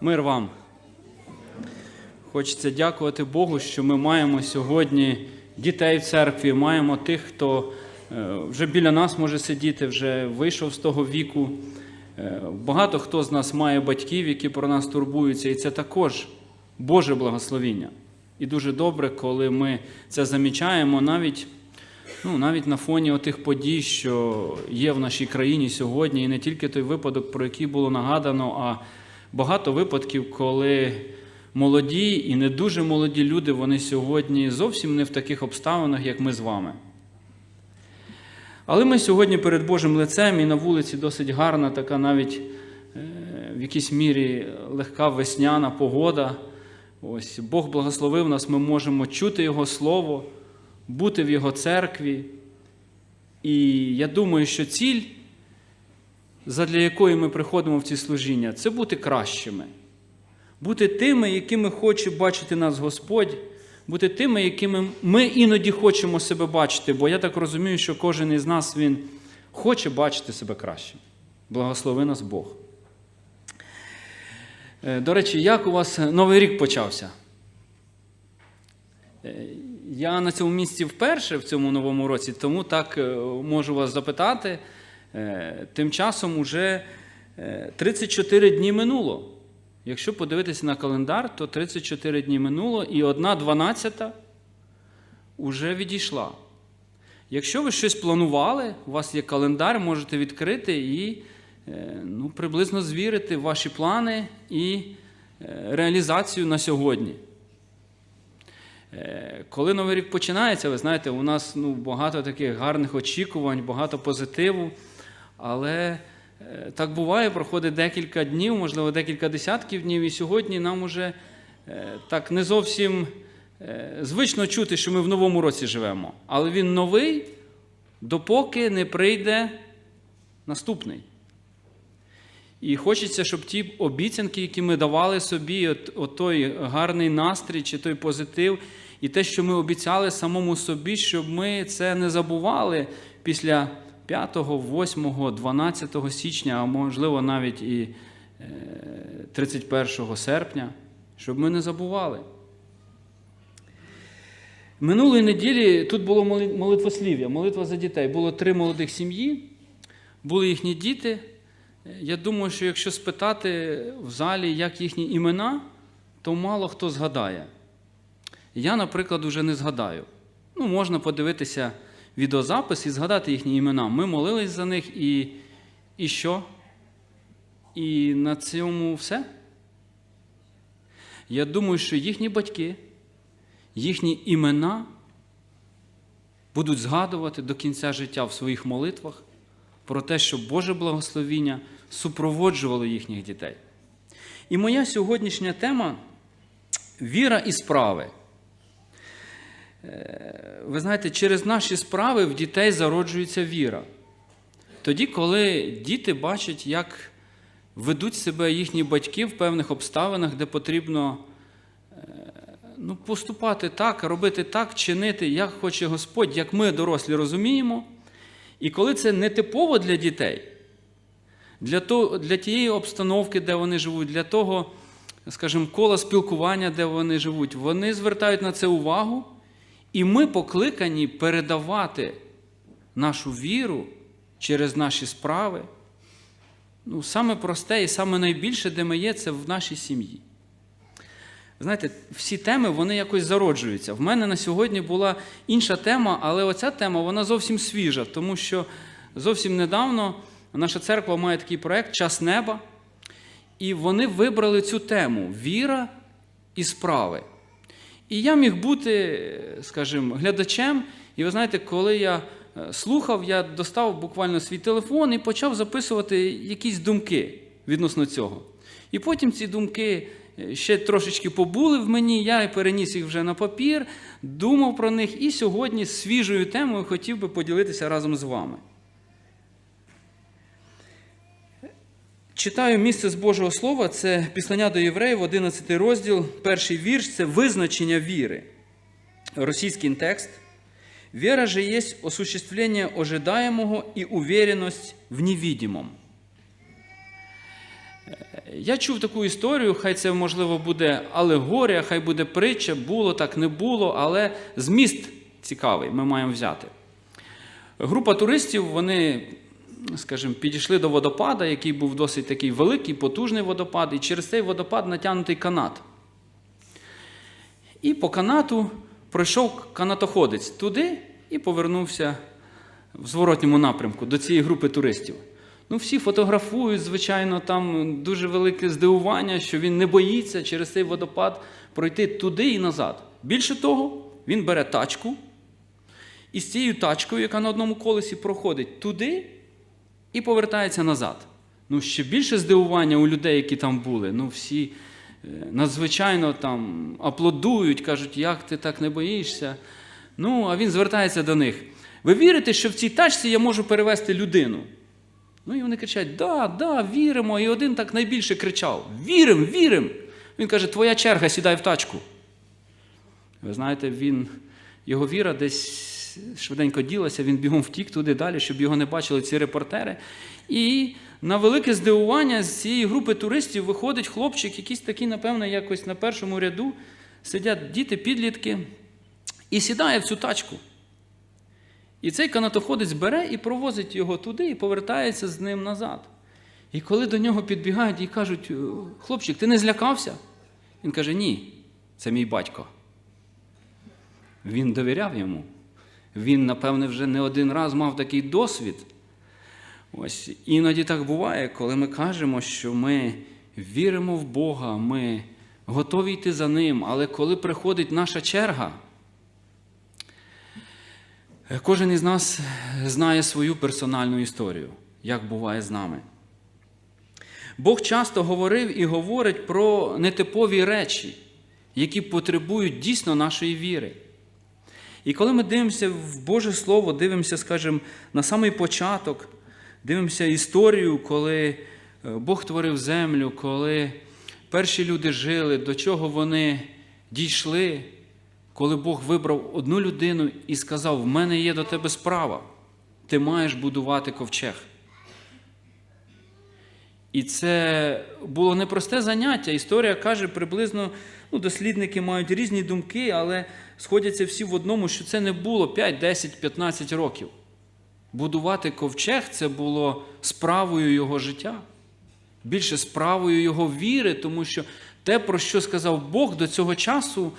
Мир вам. Хочеться дякувати Богу, що ми маємо сьогодні дітей в церкві, маємо тих, хто е, вже біля нас може сидіти, вже вийшов з того віку. Е, Багато хто з нас має батьків, які про нас турбуються, і це також Боже благословіння. І дуже добре, коли ми це замічаємо навіть, ну, навіть на фоні отих подій, що є в нашій країні сьогодні, і не тільки той випадок, про який було нагадано, а багато випадків, коли молоді і не дуже молоді люди, вони сьогодні зовсім не в таких обставинах, як ми з вами. Але ми сьогодні перед Божим лицем і на вулиці досить гарна, така навіть е, в якійсь мірі легка весняна погода. Ось Бог благословив нас, ми можемо чути Його Слово, бути в Його церкві. І я думаю, що ціль, задля якої ми приходимо в ці служіння, це бути кращими, бути тими, якими хоче бачити нас Господь, бути тими, якими ми іноді хочемо себе бачити, бо я так розумію, що кожен із нас він хоче бачити себе кращим. Благослови нас Бог. Е, До речі, як у вас Новий рік почався? Е, Я на цьому місці вперше в цьому новому році, тому так е, можу вас запитати. Е, Тим часом уже е, 34 дні минуло. Якщо подивитися на календар, то 34 дні минуло і одна дванадцята вже відійшла. Якщо ви щось планували, у вас є календар, можете відкрити і е, ну, приблизно звірити ваші плани і е, реалізацію на сьогодні. Е, Коли Новий рік починається, ви знаєте, у нас ну, багато таких гарних очікувань, багато позитиву. Але е, так буває, проходить декілька днів, можливо, декілька десятків днів, і сьогодні нам уже е, так не зовсім звично чути, що ми в новому році живемо. Але він новий, допоки не прийде наступний. І хочеться, щоб ті обіцянки, які ми давали собі, от, от той гарний настрій чи той позитив, і те, що ми обіцяли самому собі, щоб ми це не забували після 5, 8, 12 січня, а можливо навіть і е, 31 серпня, щоб ми не забували. Минулої неділі тут було молитвослів'я, молитва за дітей. Було три молодих сім'ї, були їхні діти. Я думаю, що якщо спитати в залі, як їхні імена, то мало хто згадає. Я, наприклад, уже не згадаю. Ну, можна подивитися відеозапис і згадати їхні імена. Ми молились за них і, і що? І на цьому все. Я думаю, що їхні батьки, їхні імена будуть згадувати до кінця життя в своїх молитвах про те, що Боже благословіння супроводжувало їхніх дітей. І моя сьогоднішня тема віра і справи. Е, Ви знаєте, через наші справи в дітей зароджується віра. Тоді, коли діти бачать, як ведуть себе їхні батьки в певних обставинах, де потрібно е, ну, поступати так, робити так, чинити, як хоче Господь, як ми, дорослі, розуміємо. І коли це не типово для дітей, для, того, для тієї обстановки, де вони живуть, для того, скажімо, кола спілкування, де вони живуть, вони звертають на це увагу, і ми покликані передавати нашу віру через наші справи. Ну, Саме просте і саме найбільше, де ми є, це в нашій сім'ї. Знаєте, всі теми вони якось зароджуються. В мене на сьогодні була інша тема, але оця тема вона зовсім свіжа, тому що зовсім недавно наша церква має такий проект Час неба. І вони вибрали цю тему віра і справи. І я міг бути, скажімо, глядачем. І ви знаєте, коли я е, слухав, я достав буквально свій телефон і почав записувати якісь думки відносно цього. І потім ці думки е, ще трошечки побули в мені, я переніс їх вже на папір, думав про них, і сьогодні свіжою темою хотів би поділитися разом з вами. Читаю місце з Божого Слова, це Післання до євреїв, 11 розділ, перший вірш це визначення віри. Російський текст. Вера же есть осуществление ожидаемого и уверенность в невидимом. Я чув таку історію, хай це можливо буде алегорія, хай буде притча, було так, не було, але зміст цікавий ми маємо взяти. Група туристів, вони, скажімо, підійшли до водопада, який був досить такий великий, потужний водопад, і через цей водопад натягнутий канат. І по канату пройшов канатоходець туди і повернувся в зворотньому напрямку до цієї групи туристів. Ну, всі фотографують, звичайно, там дуже велике здивування, що він не боїться через цей водопад пройти туди і назад. Більше того, він бере тачку і з цією тачкою, яка на одному колесі проходить туди і повертається назад. Ну, ще більше здивування у людей, які там були. Ну, всі е, надзвичайно там аплодують, кажуть, як ти так не боїшся. Ну, а він звертається до них. Ви вірите, що в цій тачці я можу перевезти людину? Ну і вони кричать: Да, да, віримо. І один так найбільше кричав: Вірим, вірим. Він каже, твоя черга, сідай в тачку. Ви знаєте, він, його віра десь швиденько ділася, він бігом втік туди далі, щоб його не бачили ці репортери. І на велике здивування з цієї групи туристів виходить хлопчик, якийсь такий, напевно, якось на першому ряду сидять діти, підлітки, і сідає в цю тачку. І цей канатоходець бере і провозить його туди і повертається з ним назад. І коли до нього підбігають і кажуть, хлопчик, ти не злякався? Він каже, ні, це мій батько. Він довіряв йому. Він, напевне, вже не один раз мав такий досвід. Ось іноді так буває, коли ми кажемо, що ми віримо в Бога, ми готові йти за Ним, але коли приходить наша черга, Кожен із нас знає свою персональну історію, як буває з нами. Бог часто говорив і говорить про нетипові речі, які потребують дійсно нашої віри. І коли ми дивимося в Боже Слово, дивимося, скажімо, на самий початок, дивимося історію, коли Бог творив землю, коли перші люди жили, до чого вони дійшли, коли Бог вибрав одну людину і сказав: в мене є до тебе справа, ти маєш будувати ковчег. І це було непросте заняття. Історія каже, приблизно ну, дослідники мають різні думки, але сходяться всі в одному, що це не було 5, 10, 15 років. Будувати ковчег це було справою його життя, більше справою його віри, тому що те, про що сказав Бог до цього часу,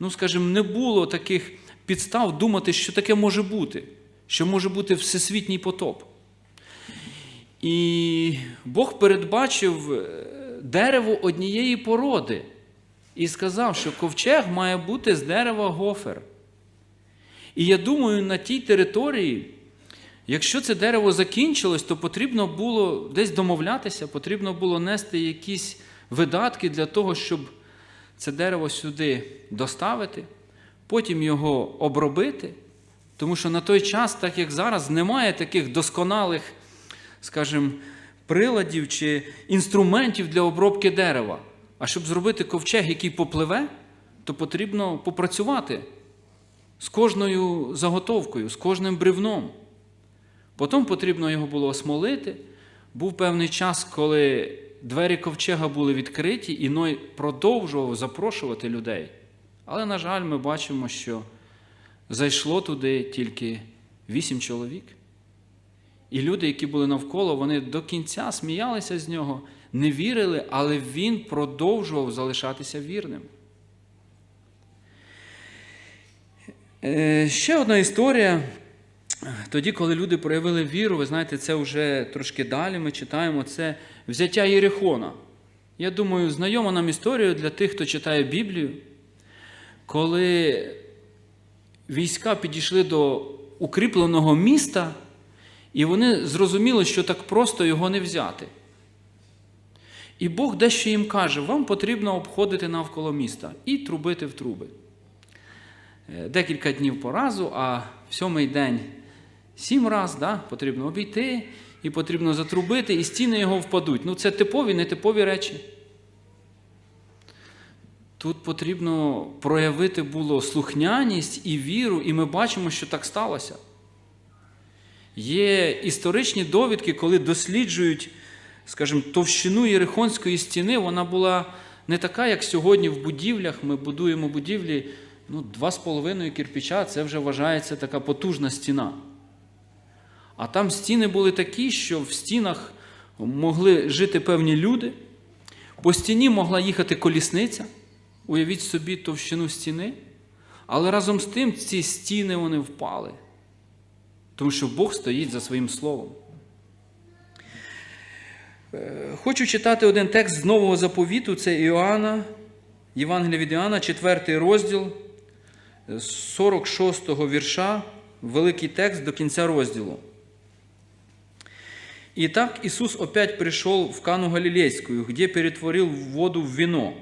ну, скажімо, не було таких підстав думати, що таке може бути, що може бути всесвітній потоп. І Бог передбачив дерево однієї породи і сказав, що ковчег має бути з дерева гофер. І я думаю, на тій території, якщо це дерево закінчилось, то потрібно було десь домовлятися, потрібно було нести якісь видатки для того, щоб це дерево сюди доставити, потім його обробити. Тому що на той час, так як зараз, немає таких досконалих, скажімо, приладів чи інструментів для обробки дерева. А щоб зробити ковчег, який попливе, то потрібно попрацювати з кожною заготовкою, з кожним бревном. Потім потрібно його було осмолити. Був певний час, коли двері ковчега були відкриті, і Ной продовжував запрошувати людей. Але, на жаль, ми бачимо, що зайшло туди тільки вісім чоловік. І люди, які були навколо, вони до кінця сміялися з нього, не вірили, але він продовжував залишатися вірним. Е, Ще одна історія. Тоді, коли люди проявили віру, ви знаєте, це вже трошки далі ми читаємо, це взяття Єрихона. Я думаю, знайома нам історія для тих, хто читає Біблію, коли війська підійшли до укріпленого міста, і вони зрозуміли, що так просто його не взяти. І Бог дещо їм каже, вам потрібно обходити навколо міста і трубити в труби. Декілька днів по разу, а в сьомий день сім раз да, потрібно обійти, і потрібно затрубити, і стіни його впадуть. Ну, це типові, нетипові речі. Тут потрібно проявити було слухняність і віру, і ми бачимо, що так сталося. Є історичні довідки, коли досліджують скажімо, товщину Єрихонської стіни, вона була не така, як сьогодні в будівлях. Ми будуємо будівлі ну, 2,5 кирпича, це вже вважається така потужна стіна. А там стіни були такі, що в стінах могли жити певні люди. По стіні могла їхати колісниця. Уявіть собі товщину стіни. Але разом з тим ці стіни вони впали. Тому що Бог стоїть за своїм словом. Е, Хочу читати один текст з Нового заповіту, це Іоанна, Євангелія від Іоанна, 4 розділ, з 46 вірша, великий текст до кінця розділу. Итак, Иисус опять пришел в Кану Галилейскую, где перетворил воду в вино.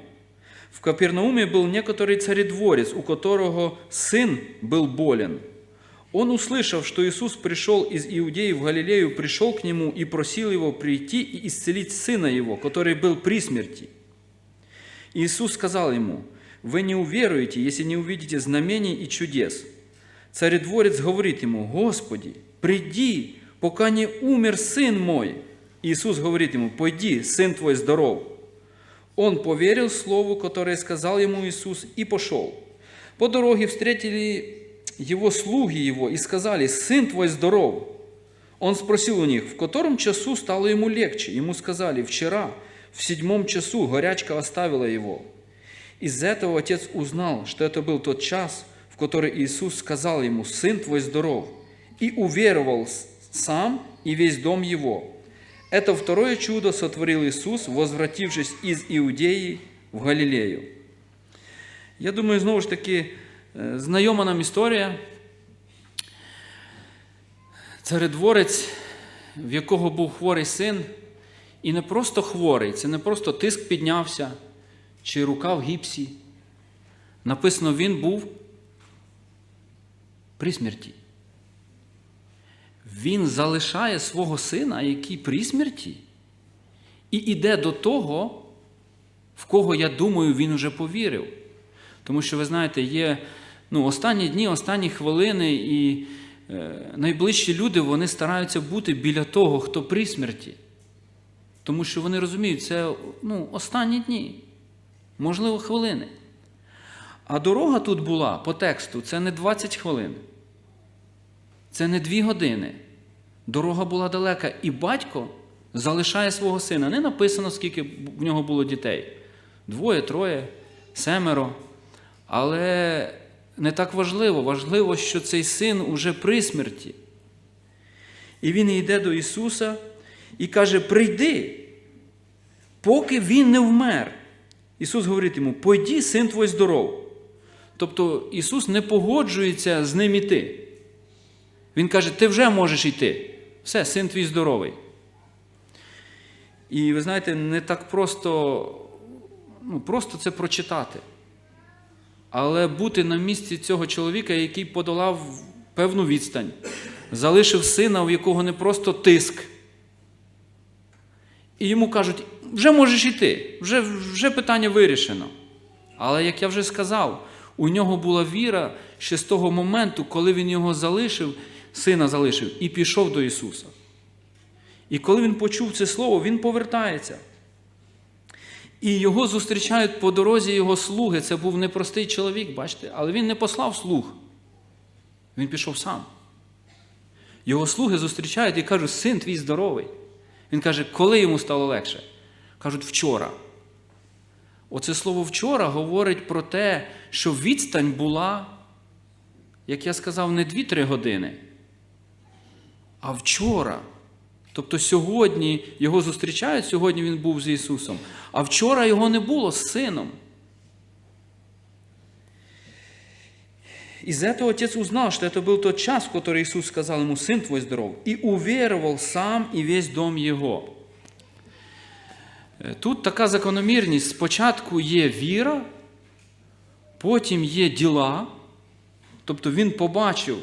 В Капернауме был некоторый царедворец, у которого сын был болен. Он, услышав, что Иисус пришел из Иудеи в Галилею, пришел к нему и просил его прийти и исцелить сына его, который был при смерти. Иисус сказал ему, «Вы не уверуете, если не увидите знамений и чудес». Царедворец говорит ему, «Господи, приди, пока не умер сын мой». Иисус говорит ему, «Пойди, сын твой здоров». Он поверил слову, которое сказал ему Иисус, и пошел. По дороге встретили его слуги его и сказали, «Сын твой здоров». Он спросил у них, в котором часу стало ему легче. Ему сказали, «Вчера, в седьмом часу, горячка оставила его». Из этого отец узнал, что это был тот час, в который Иисус сказал ему, «Сын твой здоров», и уверовал сам и весь дом его. Это второе чудо сотворил Иисус, возвратившись из Иудеи в Галилею. Я думаю, знову ж таки, знайома нам історія. Царедворець, в якого був хворий син, і не просто хворий, це не просто тиск піднявся чи рука в гіпсі. Написано, він був при смерті. Він залишає свого сина, який при смерті, і йде до того, в кого, я думаю, він уже повірив. Тому що, ви знаєте, є ну, останні дні, останні хвилини, і е, найближчі люди вони стараються бути біля того, хто при смерті. Тому що вони розуміють, це ну, останні дні, можливо, хвилини. А дорога тут була по тексту це не 20 хвилин. Це не дві години. Дорога була далека, і батько залишає свого сина. Не написано, скільки в нього було дітей. Двоє, троє, семеро. Але не так важливо. Важливо, що цей син уже при смерті. І він йде до Ісуса і каже: Прийди, поки він не вмер. Ісус говорить йому: Пойди, син твій здоров. Тобто Ісус не погоджується з ним іти. Він каже, ти вже можеш йти. Все, син твій здоровий. І ви знаєте, не так просто, ну, просто це прочитати. Але бути на місці цього чоловіка, який подолав певну відстань, залишив сина, у якого не просто тиск. І йому кажуть, вже можеш йти, вже, вже питання вирішено. Але, як я вже сказав, у нього була віра ще з того моменту, коли він його залишив, сина залишив і пішов до Ісуса. І коли він почув це слово, він повертається. І його зустрічають по дорозі його слуги. Це був непростий чоловік, бачите, але він не послав слуг. Він пішов сам. Його слуги зустрічають і кажуть, син твій здоровий. Він каже, коли йому стало легше? Кажуть, вчора. Оце слово вчора говорить про те, що відстань була, як я сказав, не 2-3 години, а вчора. Тобто сьогодні його зустрічають, сьогодні він був з Ісусом, а вчора його не було з сином. Из этого отец узнал, что это был тот час, в который Иисус сказал ему, «Сын твой здоров», и уверовал сам и весь дом его. Тут така закономірність. Спочатку є віра, потім є діла, тобто він побачив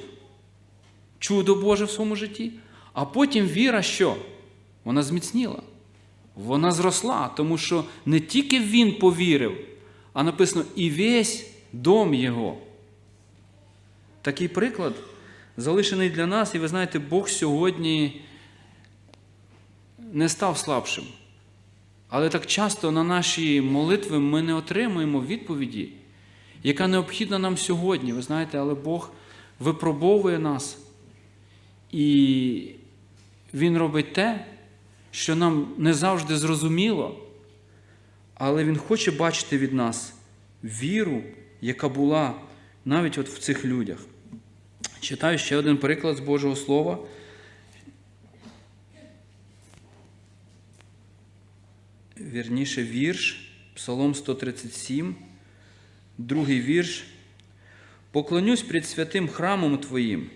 чудо Боже в своєму житті, а потім віра що? Вона зміцніла, вона зросла, тому що не тільки він повірив, а написано і весь дом його. Такий приклад залишений для нас, і ви знаєте, Бог сьогодні не став слабшим. Але так часто на наші молитви ми не отримуємо відповіді, яка необхідна нам сьогодні. Ви знаєте, але Бог випробовує нас, і Він робить те, що нам не завжди зрозуміло, але Він хоче бачити від нас віру, яка була навіть от в цих людях. Читаю ще один приклад з Божого Слова. Вірніше вірш, Псалом 137, другий вірш. Поклонюсь пред святим храмом Твоим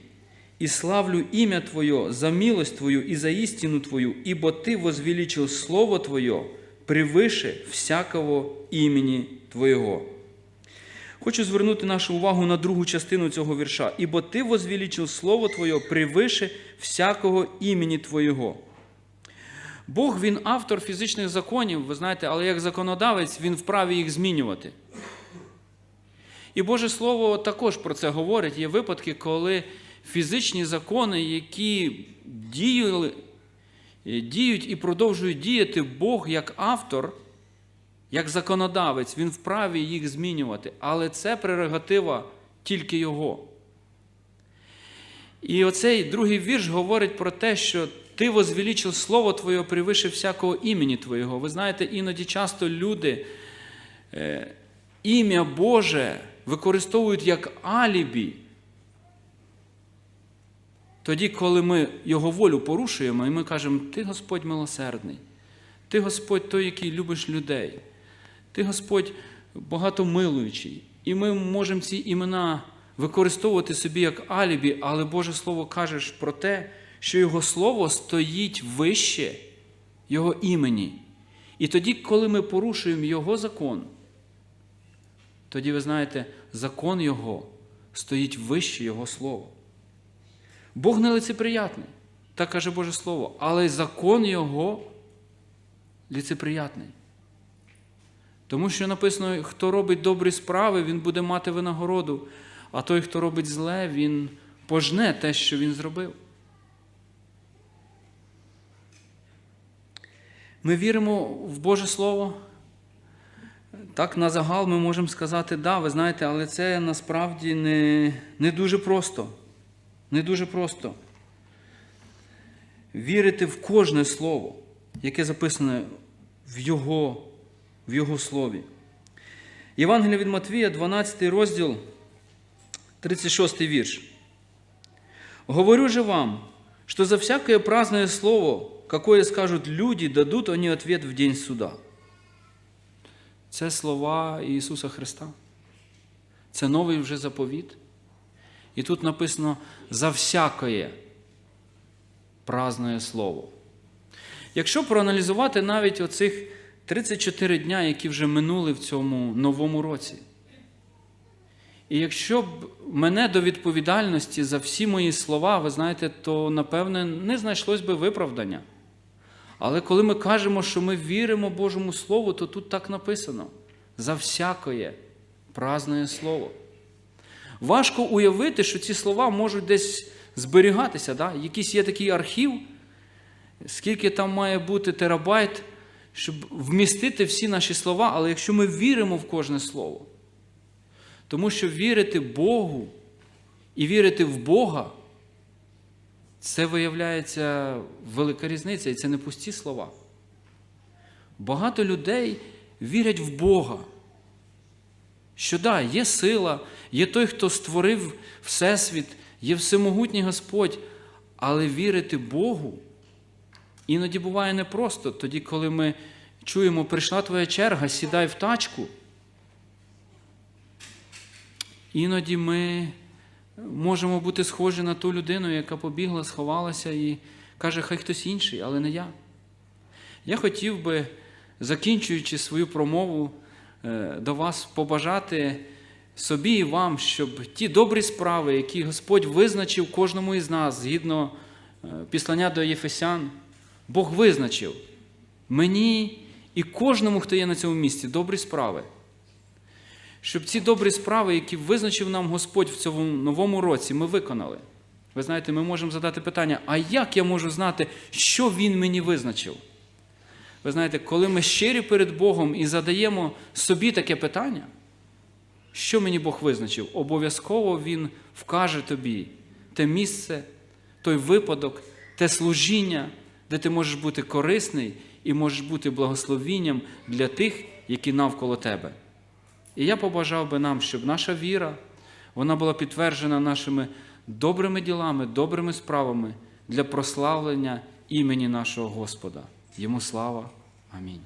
и славлю имя Твое за милость Твою и за истину Твою, ибо Ты возвеличил Слово Твое превыше всякого імені Твоєго. Хочу звернути нашу увагу на другу частину цього вірша. Ібо Ти возвеличив Слово Твоє превише всякого імені Твоєго. Бог він автор фізичних законів, ви знаєте, але як законодавець він вправі їх змінювати. І Боже Слово також про це говорить. Є випадки, коли фізичні закони, які діяли, діють і продовжують діяти, Бог як автор, як законодавець, він вправі їх змінювати. Але це прерогатива тільки Його. І оцей другий вірш говорить про те, що ти возвеличив Слово Твоє превише всякого імені Твоєго. Ви знаєте, іноді часто люди е, ім'я Боже використовують як алібі. Тоді, коли ми Його волю порушуємо, і ми кажемо, Ти Господь милосердний, Ти Господь той, який любиш людей, Ти Господь багатомилуючий. І ми можемо ці імена використовувати собі як алібі, але Боже Слово каже про те, що Його Слово стоїть вище Його імені. І тоді, коли ми порушуємо Його закон, тоді ви знаєте, закон Його стоїть вище Його Слова. Бог не лицеприятний, так каже Боже Слово, але закон Його лицеприятний. Тому що написано, хто робить добрі справи, він буде мати винагороду, а той, хто робить зле, він пожне те, що він зробив. Ми віримо в Боже Слово. Так, на загал ми можемо сказати, да, ви знаєте, але це насправді не, не дуже просто. Не дуже просто. Вірити в кожне слово, яке записане в Його, в Його слові. Євангелія від Матвія, 12 розділ, 36 вірш. Говорю же вам, что за всякое праздное слово, какое скажут люди, дадут они ответ в день суда. Це слова Ісуса Христа. Це новий вже заповіт. І тут написано за всякое праздне слово. Якщо проаналізувати навіть оцих 34 дня, які вже минули в цьому новому році, і якщо б мене до відповідальності за всі мої слова, ви знаєте, то напевне не знайшлось би виправдання. Але коли ми кажемо, що ми віримо Божому Слову, то тут так написано: за всякое праздне слово. Важко уявити, що ці слова можуть десь зберігатися. Да? Якийсь є такий архів, скільки там має бути терабайт, щоб вмістити всі наші слова, але якщо ми віримо в кожне слово, тому що вірити Богу і вірити в Бога, це виявляється велика різниця, і це не пусті слова. Багато людей вірять в Бога. Що да, є сила, є той, хто створив Всесвіт, є всемогутній Господь, але вірити Богу іноді буває непросто. Тоді, коли ми чуємо, прийшла твоя черга, сідай в тачку. Іноді ми можемо бути схожі на ту людину, яка побігла, сховалася і каже, хай хтось інший, але не я. Я хотів би, закінчуючи свою промову, до вас побажати собі і вам, щоб ті добрі справи, які Господь визначив кожному із нас, згідно післання до Єфесян, Бог визначив мені і кожному, хто є на цьому місці, добрі справи. Щоб ці добрі справи, які визначив нам Господь в цьому новому році, ми виконали. Ви знаєте, ми можемо задати питання, а як я можу знати, що Він мені визначив? Ви знаєте, коли ми щирі перед Богом і задаємо собі таке питання, що мені Бог визначив, обов'язково Він вкаже тобі те місце, той випадок, те служіння, де ти можеш бути корисний і можеш бути благословінням для тих, які навколо тебе. І я побажав би нам, щоб наша віра вона була підтверджена нашими добрими ділами, добрими справами для прославлення імені нашого Господа. Йому слава. Амінь.